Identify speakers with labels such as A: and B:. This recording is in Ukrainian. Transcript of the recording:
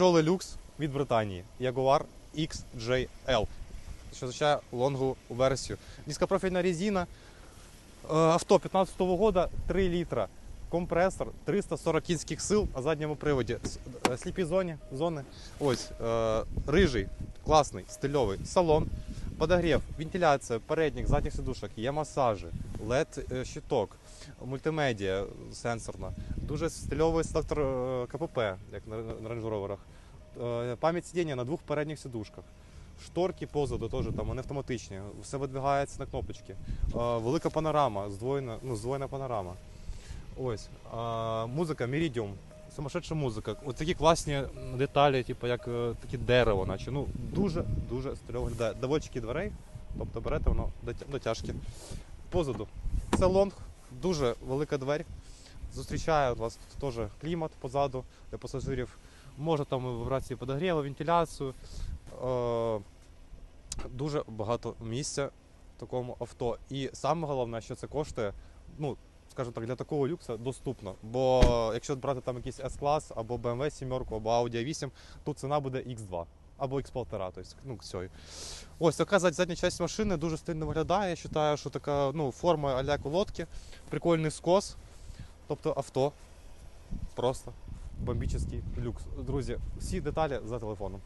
A: Тяжелий люкс від Британії. Jaguar XJL. Що означає лонгу версію. Низькопрофільна резина. Е, Авто 15-го года 3 літра. Компресор 340 кінських сил на задньому приводі. Е, Сліпі зоні, зони. Ось, е, рижий, класний, стильовий салон. Подогрів, вентиляція, передніх, задніх сидушок, є масажі, LED щиток, мультимедіа сенсорна, дуже стильовий селектор е, КПП, як на Е, Пам'ять сидіння на двох передніх сидушках. Шторки позаду теж там вони автоматичні, все видвигається на кнопочки. Е, Велика панорама, здвоєна, ну, здвоєна панорама. Ось. Музика Meridium. Сумасшедша музика. Ось такі класні деталі, типу як е, таке дерево, наче. Ну, дуже дуже стильово виглядає. Доводчики дверей, тобто берете воно дотя- дотяжки. Позаду. Це лонг, дуже велика двері. Зустрічає вас тут теж клімат позаду для пасажирів. Може там вибрації подогріву, вентиляцію. Е, дуже багато місця в такому авто. І саме головне, що це коштує, ну, скажімо так, для такого люкса доступно. Бо якщо брати там якийсь S-клас або BMW 7 або Audi 8, тут ціна буде X2 або X1,5, тобто, ну, цього. Ось така задня частина машини дуже стильно виглядає. Я вважаю, що така ну, форма а-ля колодки, прикольний скос. Тобто авто просто бомбічний люкс. Друзі, всі деталі за телефоном.